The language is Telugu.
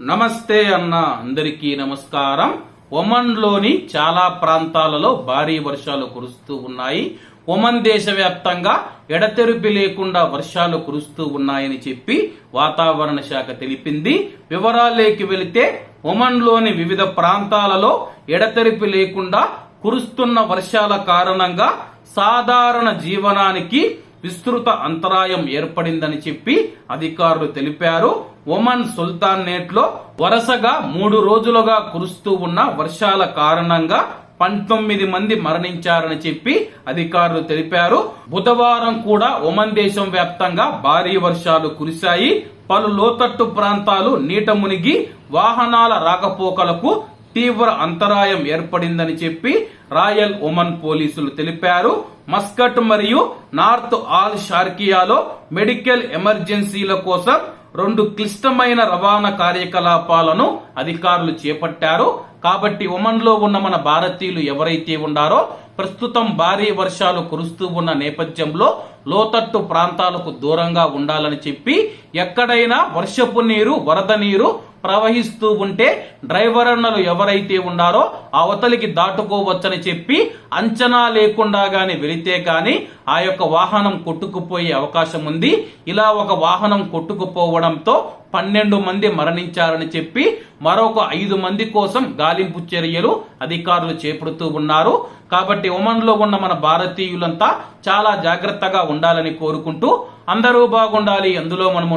నమస్తే అన్న అందరికీ నమస్కారం. ఒమన్లోని చాలా ప్రాంతాలలో భారీ వర్షాలు కురుస్తూ ఉన్నాయి. ఒమన్ దేశవ్యాప్తంగా ఎడతెరిపి లేకుండా వర్షాలు కురుస్తూ ఉన్నాయని చెప్పి వాతావరణ శాఖ తెలిపింది. వివరాలేకి వెళితే ఒమన్లోని వివిధ ప్రాంతాలలో ఎడతెరిపి లేకుండా కురుస్తున్న వర్షాల కారణంగా సాధారణ జీవనానికి విస్తృత అంతరాయం ఏర్పడిందని చెప్పి అధికారులు తెలిపారు. ఒమన్ సుల్తానేట్లో వరుసగా మూడు రోజులుగా కురుస్తూ ఉన్న వర్షాల కారణంగా పంతొమ్మిది మంది మరణించారని చెప్పి అధికారులు తెలిపారు. బుధవారం కూడా ఒమన్ దేశం వ్యాప్తంగా భారీ వర్షాలు కురిశాయి. పలు లోతట్టు ప్రాంతాలు నీట మునిగి వాహనాల రాకపోకలకు తీవ్ర అంతరాయం ఏర్పడిందని చెప్పి రాయల్ ఒమన్ పోలీసులు తెలిపారు. మస్కట్ మరియు నార్త్ ఆల్ షార్కియాలో మెడికల్ ఎమర్జెన్సీల కోసం రెండు క్లిష్టమైన రవాణా కార్యకలాపాలను అధికారులు చేపట్టారు. కాబట్టి ఒమన్లో ఉన్న మన భారతీయులు ఎవరైతే ఉన్నారో ప్రస్తుతం భారీ వర్షాలు కురుస్తూ ఉన్న నేపథ్యంలో లోతట్టు ప్రాంతాలకు దూరంగా ఉండాలని చెప్పి ఎక్కడైనా వర్షపు నీరు వరద నీరు ప్రవహిస్తూ ఉంటే డ్రైవర్ అన్నలు ఎవరైతే ఉన్నారో అవతలికి దాటుకోవచ్చని చెప్పి అంచనా లేకుండా గాని వెళితే గాని ఆ యొక్క వాహనం కొట్టుకుపోయే అవకాశం ఉంది. ఇలా ఒక వాహనం కొట్టుకుపోవడంతో పన్నెండు మంది మరణించారని చెప్పి మరొక ఐదు మంది కోసం గాలింపు చర్యలు అధికారులు చేపడుతూ ఉన్నారు. కాబట్టి ఉమన్లో ఉన్న మన భారతీయులంతా చాలా జాగ్రత్తగా ఉండాలని కోరుకుంటూ అందరూ బాగుండాలి. అందులో మనం